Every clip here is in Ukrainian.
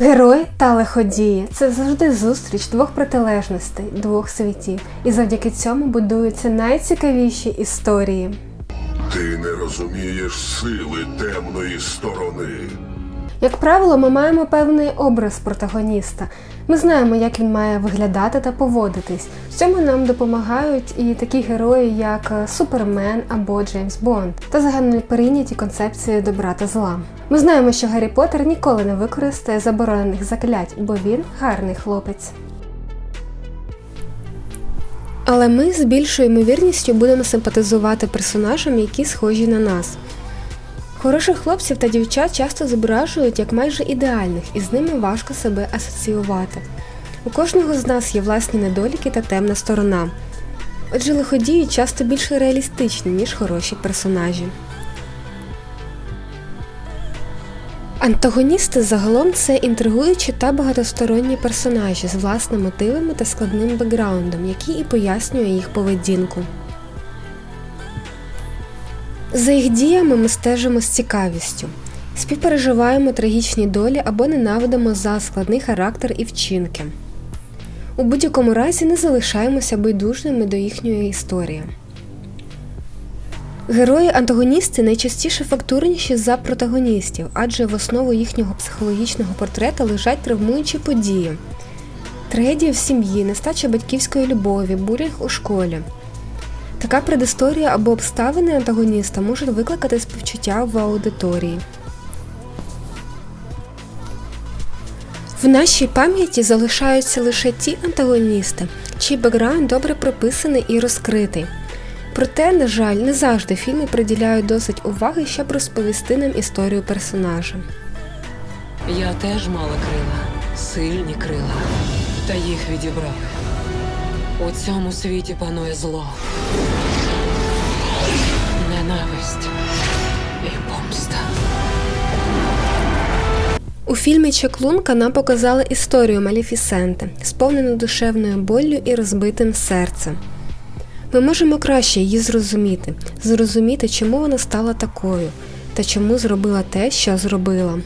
Герой та лиходії це завжди зустріч двох протилежностей, двох світів, і завдяки цьому будуються найцікавіші історії. Ти не розумієш сили темної сторони. Як правило, ми маємо певний образ протагоніста. Ми знаємо, як він має виглядати та поводитись. В цьому нам допомагають і такі герої, як е, Супермен або Джеймс Бонд, та загальноприйняті концепції добра та зла. Ми знаємо, що Гаррі Поттер ніколи не використає заборонених заклять, бо він гарний хлопець. Але ми з більшою ймовірністю будемо симпатизувати персонажам, які схожі на нас. Хороших хлопців та дівчат часто зображують як майже ідеальних, і з ними важко себе асоціювати. У кожного з нас є власні недоліки та темна сторона. Отже, лиходії часто більш реалістичні, ніж хороші персонажі. Антагоністи загалом це інтригуючі та багатосторонні персонажі з власними мотивами та складним бекграундом, який і пояснює їх поведінку. За їх діями ми стежимо з цікавістю, співпереживаємо трагічні долі або ненавидимо за складний характер і вчинки. У будь-якому разі не залишаємося байдужними до їхньої історії. Герої-антагоністи найчастіше фактурніші за протагоністів, адже в основу їхнього психологічного портрета лежать травмуючі події, трагедія в сім'ї, нестача батьківської любові, булінг у школі. Така предісторія або обставини антагоніста можуть викликати співчуття в аудиторії. В нашій пам'яті залишаються лише ті антагоністи, чий бекграунд добре прописаний і розкритий. Проте, на жаль, не завжди фільми приділяють досить уваги, щоб розповісти нам історію персонажа. Я теж мала крила, сильні крила, та їх відібрали. У цьому світі панує зло, ненависть і помста. У фільмі Чаклунка нам показали історію Маліфісенти, сповнену душевною боллю і розбитим серцем. Ми можемо краще її зрозуміти, зрозуміти, чому вона стала такою та чому зробила те, що зробила.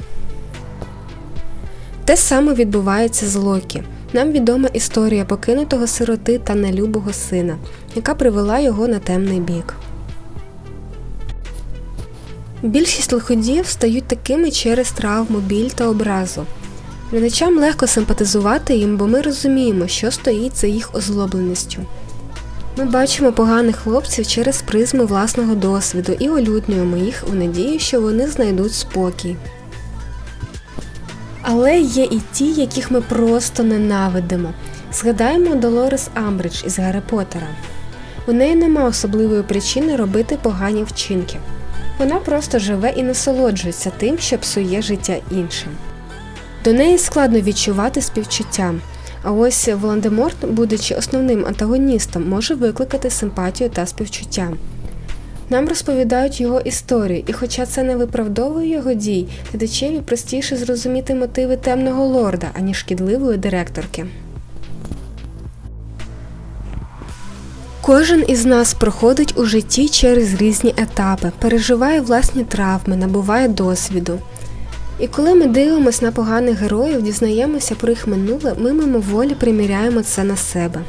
Те саме відбувається з Локі. Нам відома історія покинутого сироти та нелюбого сина, яка привела його на темний бік. Більшість лиходіїв стають такими через травму, біль та образу. Глядачам легко симпатизувати їм, бо ми розуміємо, що стоїть за їх озлобленістю. Ми бачимо поганих хлопців через призму власного досвіду і олюднюємо їх у надії, що вони знайдуть спокій. Але є і ті, яких ми просто ненавидимо. Згадаємо Долорес Амбридж із Гаррі Поттера. У неї нема особливої причини робити погані вчинки. Вона просто живе і насолоджується тим, що псує життя іншим. До неї складно відчувати співчуття. А ось Волан-де-Морт, будучи основним антагоністом, може викликати симпатію та співчуття. Нам розповідають його історію, і хоча це не виправдовує його дій, глядачеві простіше зрозуміти мотиви темного лорда, аніж шкідливої директорки. Кожен із нас проходить у житті через різні етапи, переживає власні травми, набуває досвіду. І коли ми дивимося на поганих героїв, дізнаємося про їх минуле, ми мимоволі приміряємо це на себе.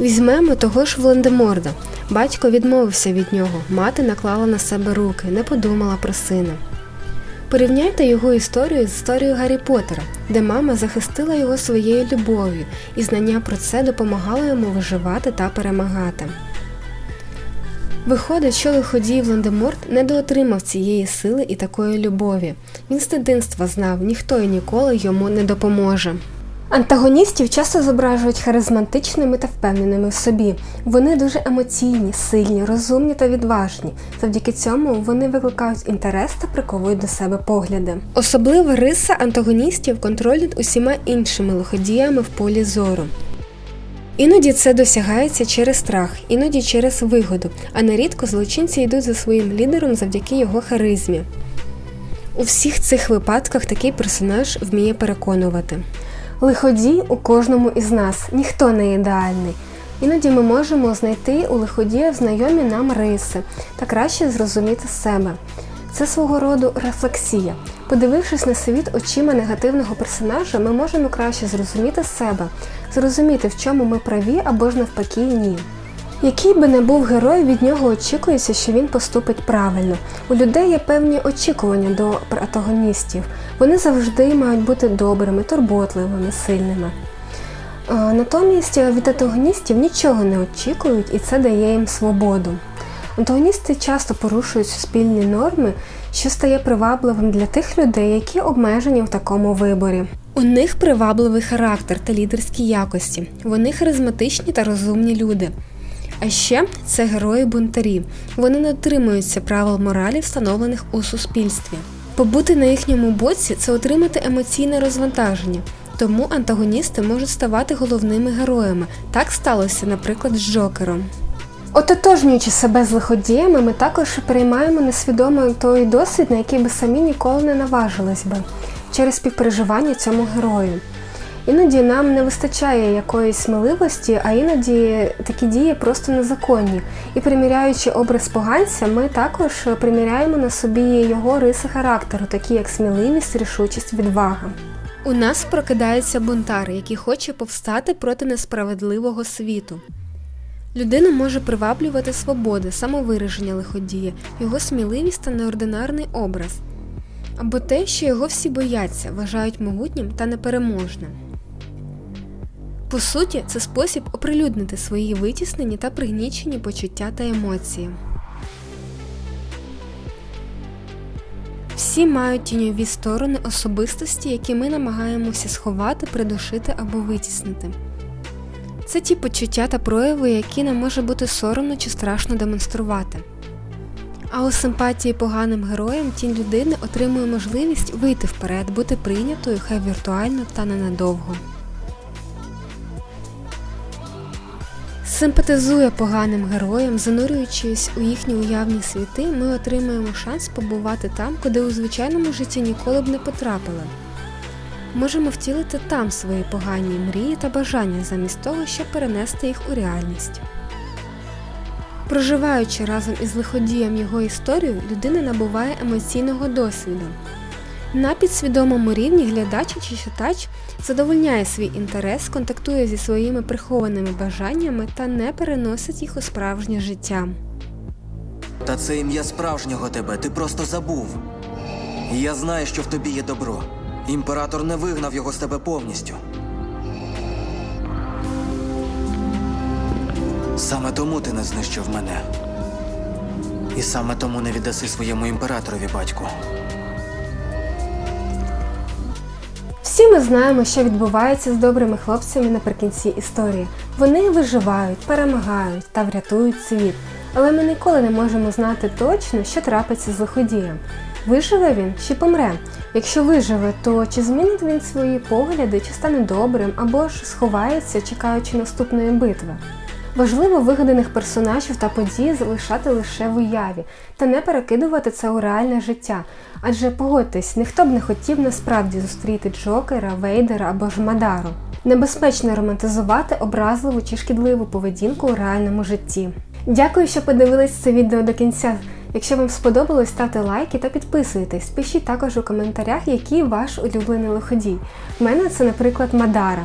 Візьмемо того ж Волан-де-Морда. Батько відмовився від нього, мати наклала на себе руки, не подумала про сина. Порівняйте його історію з історією Гаррі Поттера, де мама захистила його своєю любов'ю, і знання про це допомагало йому виживати та перемагати. Виходить, що лиходій Волан-де-Морт недоотримав цієї сили і такої любові. Він з дитинства знав, ніхто і ніколи йому не допоможе. Антагоністів часто зображують харизматичними та впевненими в собі. Вони дуже емоційні, сильні, розумні та відважні. Завдяки цьому вони викликають інтерес та приковують до себе погляди. Особлива риса антагоністів контроль над усіма іншими лиходіями в полі зору. Іноді це досягається через страх, іноді через вигоду, а нерідко злочинці йдуть за своїм лідером завдяки його харизмі. У всіх цих випадках такий персонаж вміє переконувати. Лиходій у кожному із нас, ніхто не ідеальний. Іноді ми можемо знайти у лиходія знайомі нам риси та краще зрозуміти себе. Це свого роду рефлексія. Подивившись на світ очима негативного персонажа, ми можемо краще зрозуміти себе, зрозуміти, в чому ми праві або ж навпаки ні. Який би не був герой, від нього очікується, що він поступить правильно. У людей є певні очікування до протагоністів. Вони завжди мають бути добрими, турботливими, сильними. Е, Натомість від антагоністів нічого не очікують, і це дає їм свободу. Антагоністи часто порушують суспільні норми, що стає привабливим для тих людей, які обмежені в такому виборі. У них привабливий характер та лідерські якості. Вони харизматичні та розумні люди. А ще це герої-бунтарі. Вони не дотримуються правил моралі, встановлених у суспільстві. Побути на їхньому боці це отримати емоційне розвантаження. Тому антагоністи можуть ставати головними героями. Так сталося, наприклад, з Джокером. Ототожнюючи себе з лиходіями, ми також переймаємо несвідомо той досвід, на який би самі ніколи не наважились би через співпереживання цьому герою. Іноді нам не вистачає якоїсь сміливості, а іноді такі дії просто незаконні. І приміряючи образ поганця, ми також приміряємо на собі його риси характеру, такі як сміливість, рішучість, відвага. У нас прокидається бунтар, який хоче повстати проти несправедливого світу. Людину може приваблювати свобода, самовираження лиходія, його сміливість та неординарний образ, або те, що його всі бояться, вважають могутнім та непереможним. По суті, це спосіб оприлюднити свої витіснені та пригнічені почуття та емоції. Всі мають тіньові сторони особистості, які ми намагаємося сховати, придушити або витіснити. Це ті почуття та прояви, які нам може бути соромно чи страшно демонструвати. А у симпатії поганим героям тінь людини отримує можливість вийти вперед, бути прийнятою, хай віртуально та ненадовго. Симпатизує поганим героям, занурюючись у їхні уявні світи, ми отримуємо шанс побувати там, куди у звичайному житті ніколи б не потрапили. Можемо втілити там свої погані мрії та бажання замість того, щоб перенести їх у реальність. Проживаючи разом із лиходієм його історію, людина набуває емоційного досвіду. На підсвідомому рівні глядач чи читач задовольняє свій інтерес, контактує зі своїми прихованими бажаннями та не переносить їх у справжнє життя. Та це ім'я справжнього тебе, ти просто забув. Я знаю, що в тобі є добро. Імператор не вигнав його з тебе повністю. Саме тому ти не знищив мене. І саме тому не віддаси своєму імператорові батьку. Всі ми знаємо, що відбувається з добрими хлопцями наприкінці історії. Вони виживають, перемагають та врятують світ. Але ми ніколи не можемо знати точно, що трапиться з лиходієм. Виживе він чи помре? Якщо виживе, то чи змінить він свої погляди, чи стане добрим, або ж сховається, чекаючи наступної битви? Важливо вигаданих персонажів та подій залишати лише в уяві та не перекидувати це у реальне життя. Адже погодьтесь, ніхто б не хотів насправді зустріти Джокера, Вейдера або ж Мадару. Небезпечно романтизувати образливу чи шкідливу поведінку у реальному житті. Дякую, що подивились це відео до кінця. Якщо вам сподобалось, ставте лайки та підписуйтесь. Пишіть також у коментарях, який ваш улюблений лиходій. В мене це, наприклад, Мадара.